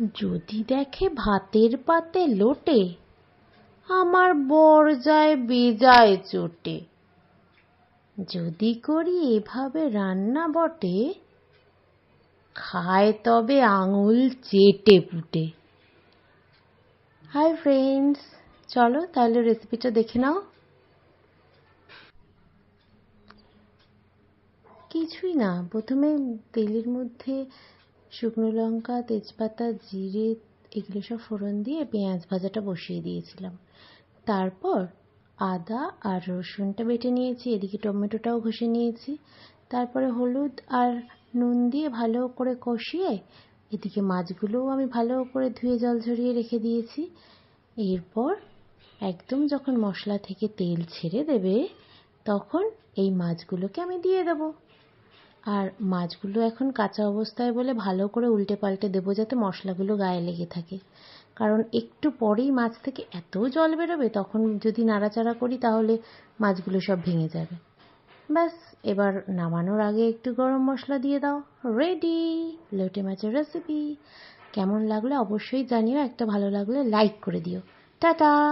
যদি দেখে ভাতের পাতে লোটে, আমার বর যায় বেজায় চোটে। যদি করি এভাবে রান্না বটে, খায় তবে আঙুল চেটে পুটে। হাই ফ্রেন্ডস, চলো তাহলে রেসিপিটা দেখে নাও। কিছুই না, প্রথমে তেলের মধ্যে শুকনো লঙ্কা, তেজপাতা, জিরে, এগুলো সব ফোড়ন দিয়ে পেঁয়াজ ভাজাটা বসিয়ে দিয়েছিলাম। তারপর আদা আর রসুনটা বেটে নিয়েছি, এদিকে টমেটোটাও ঘষে নিয়েছি। তারপরে হলুদ আর নুন দিয়ে ভালো করে কষিয়ে এদিকে মাছগুলোও আমি ভালো করে ধুয়ে জল ঝরিয়ে রেখে দিয়েছি। এরপর একদম যখন মশলা থেকে তেল ছেড়ে দেবে, তখন এই মাছগুলোকে আমি দিয়ে দেবো। আর মাছগুলো এখন কাঁচা অবস্থায় বলে ভালো করে উল্টে পাল্টে দেবো যাতে মশলাগুলো গায়ে লেগে থাকে। কারণ একটু পরেই মাছ থেকে এত জল বেরোবে, তখন যদি নাড়াচাড়া করি তাহলে মাছগুলো সব ভেঙে যাবে। ব্যাস, এবার নামানোর আগে একটু গরম মশলা দিয়ে দাও। রেডি লোটে মাছের রেসিপি কেমন লাগলে অবশ্যই জানিও, একটা ভালো লাগলে লাইক করে দিও। টাটা!